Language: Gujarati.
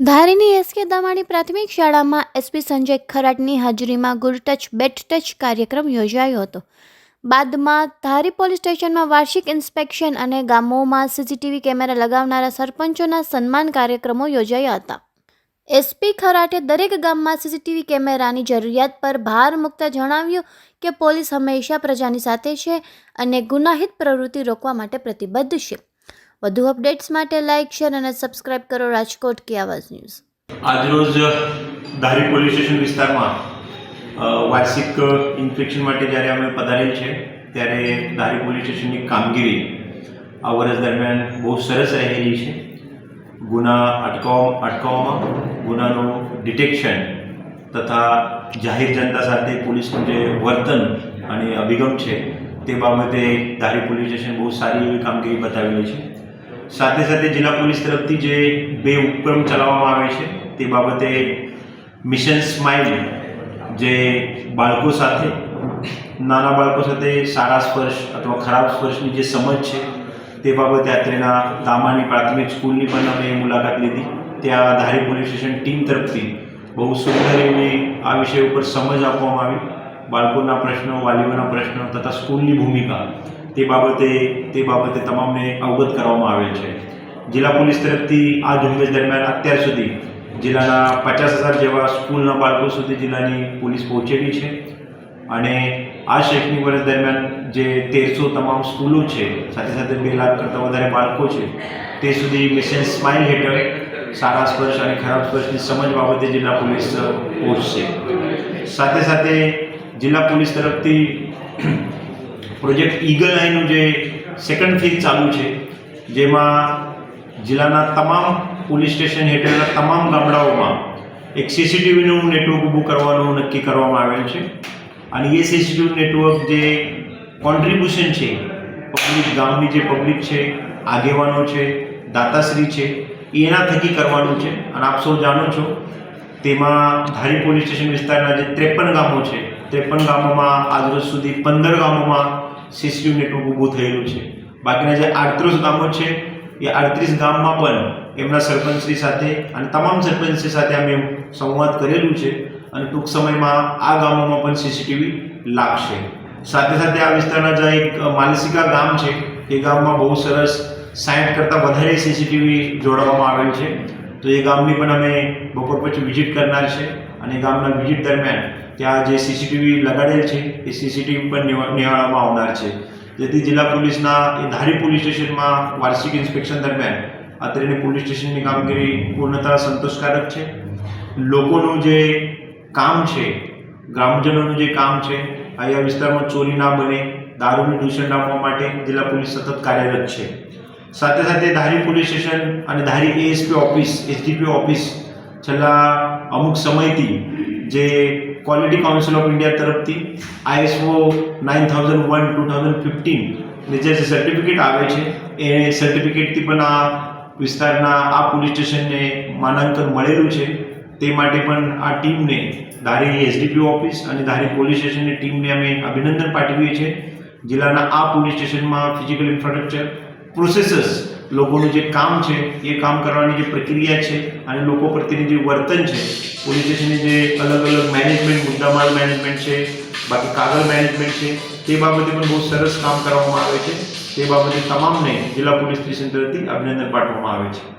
ધારીની એસકે દમાણી પ્રાથમિક શાળામાં એસપી સંજય ખરાટની હાજરીમાં ગુડ ટચ બેટ ટચ કાર્યક્રમ યોજાયો હતો. બાદમાં ધારી પોલીસ સ્ટેશનમાં વાર્ષિક ઇન્સ્પેક્શન અને ગામોમાં સીસીટીવી કેમેરા લગાવનારા સરપંચોના સન્માન કાર્યક્રમો યોજાયા હતા. એસપી ખરાટે દરેક ગામમાં સીસીટીવી કેમેરાની જરૂરિયાત પર ભાર મૂકતા જણાવ્યું કે પોલીસ હંમેશા પ્રજાની સાથે છે અને ગુનાહિત પ્રવૃત્તિ રોકવા માટે પ્રતિબદ્ધ છે. વધુ અપડેટ્સ માટે લાઇક શેર અને સબસ્ક્રાઇબ કરો રાજકોટ કે આવાજ ન્યૂઝ. આજરોજ ધારી પોલીસ સ્ટેશન વિસ્તારમાં વાર્ષિક ઇન્ફેક્શન માટે જ્યારે અમે પધારેલ છે, ત્યારે ધારી પોલીસ સ્ટેશનની કામગીરી આ વર્ષ દરમિયાન બહુ સરસ રહેલી છે. ગુના અટકાવ, અટકાવવામાં, ગુનાનું ડિટેક્શન તથા જાહેર જનતા સાથે પોલીસનું જે વર્તન અને અભિગમ છે, તે બાબતે ધારી પોલીસ સ્ટેશન બહુ સારી એવી કામગીરી બતાવેલી છે. સાથે સાથે જિલ્લા પોલીસ તરફથી જે બે ઉપક્રમ ચલાવવામાં આવે છે, તે બાબતે મિશન સ્માઇલ જે બાળકો સાથે, નાના બાળકો સાથે સારા સ્પર્શ અથવા ખરાબ સ્પર્શની જે સમજ છે, તે બાબતે અત્રેના દામાની પ્રાથમિક સ્કૂલની પણ અમે મુલાકાત લીધી. ત્યાં ધારી પોલીસ સ્ટેશન ટીમ તરફથી બહુ સુંદર એવી આ વિષય ઉપર સમજ આપવામાં આવી. બાળકોના પ્રશ્નો, વાલીઓના પ્રશ્નો તથા સ્કૂલની ભૂમિકા તે બાબતે તે બાબતે તમામને અવગત કરવામાં આવેલ છે. જિલ્લા પોલીસ તરફથી આ ઝુંબેશ દરમિયાન અત્યાર સુધી જિલ્લાના પચાસ હજાર જેવા સ્કૂલના બાળકો સુધી જિલ્લાની પોલીસ પહોંચેલી છે. અને આ શૈક્ષણિક વર્ષ દરમિયાન જે તેરસો તમામ સ્કૂલો છે, સાથે સાથે બે લાખ કરતાં વધારે બાળકો છે, તે સુધી મિશન સ્માઇલ હેઠળ સારા સ્પર્શ અને ખરાબ સ્પર્શની સમજ બાબતે જિલ્લા પોલીસ પહોંચશે. સાથે સાથે જિલ્લા પોલીસ તરફથી પ્રોજેક્ટ ઈગલ આઈનું જે સેકન્ડ ફેઝ ચાલુ છે, જેમાં જિલ્લાના તમામ પોલીસ સ્ટેશન હેઠળના તમામ ગામડાઓમાં એક સીસીટીવીનું નેટવર્ક ઊભું કરવાનું નક્કી કરવામાં આવેલ છે. અને એ સીસીટીવી નેટવર્ક જે કોન્ટ્રીબ્યુશન છે પબ્લિક ગામની જે પબ્લિક છે, આગેવાનો છે, દાતાશ્રી છે એના થકી કરવાનું છે. અને આપ સૌ જાણો છો, તેમાં ધારી પોલીસ સ્ટેશન વિસ્તારના જે ત્રેપન ગામો છે, ત્રેપન ગામોમાં આજરોજ સુધી પંદર ગામોમાં સીસીટીવી નેટવર્ક ઊભું થયેલું છે. બાકીના જે આડત્રીસ ગામો છે, એ આડત્રીસ ગામમાં પણ એમના સરપંચશ્રી સાથે અને તમામ સરપંચશ્રી સાથે અમે સંવાદ કરેલું છે અને ટૂંક સમયમાં આ ગામોમાં પણ સીસીટીવી લાગશે. સાથે સાથે આ વિસ્તારના જે એક માલસિકા ગામ છે, એ ગામમાં બહુ સરસ સાઠ કરતાં વધારે સીસીટીવી જોડવામાં આવેલ છે. તો એ ગામની પણ અમે બપોર પછી વિઝિટ કરનાર છે અને ગામના વિઝિટ દરમિયાન ત્યાં જે સીસીટીવી લગાડેલ છે, એ સીસીટીવી નિવા- નિહાળવામાં આવનાર છે. જેથી જિલ્લા પોલીસના એ ધારી પોલીસ સ્ટેશનમાં વાર્ષિક ઇન્સ્પેક્શન દરમિયાન અત્રેની પોલીસ સ્ટેશનની કામગીરી પૂર્ણતા સંતોષકારક છે. લોકોનું જે કામ છે, ગ્રામજનોનું જે કામ છે, અહીંયા વિસ્તારમાં ચોરી ના બને, દારૂનું દૂષણ ડામવા માટે જિલ્લા પોલીસ સતત કાર્યરત છે. સાથે સાથે ધારી પોલીસ સ્ટેશન અને Dhari ASP office SDP office છેલ્લા અમુક સમયથી જે ક્વોલિટી કાઉન્સિલ ઓફ ઇન્ડિયા તરફથી ISO nine thousand one two thousand fifteen જે સર્ટિફિકેટ આવે છે, એ સર્ટિફિકેટથી પણ આ વિસ્તારના આ પોલીસ સ્ટેશનને માનાંકન મળેલું છે. તે માટે પણ આ ટીમને ધારી એસડીપી ઓફિસ અને ધારી પોલીસ સ્ટેશનની ટીમને અમે અભિનંદન પાઠવીએ છીએ. જિલ્લાના આ પોલીસ સ્ટેશનમાં ફિઝિકલ ઇન્ફ્રાસ્ટ્રક્ચર પ્રોસેસીસ લોકોનું જે કામ છે, એ કામ કરવાની જે પ્રક્રિયા છે અને લોકો પ્રત્યેની જે વર્તન છે, પોલીસ સ્ટેશનની જે અલગ અલગ મેનેજમેન્ટ મુદ્દામાલ મેનેજમેન્ટ છે, બાકી કાગળ મેનેજમેન્ટ છે, તે બાબતે પણ બહુ સરસ કામ કરવામાં આવે છે. તે બાબતે તમામને જિલ્લા પોલીસ સ્ટેશન તરફથી અભિનંદન પાઠવવામાં આવે છે.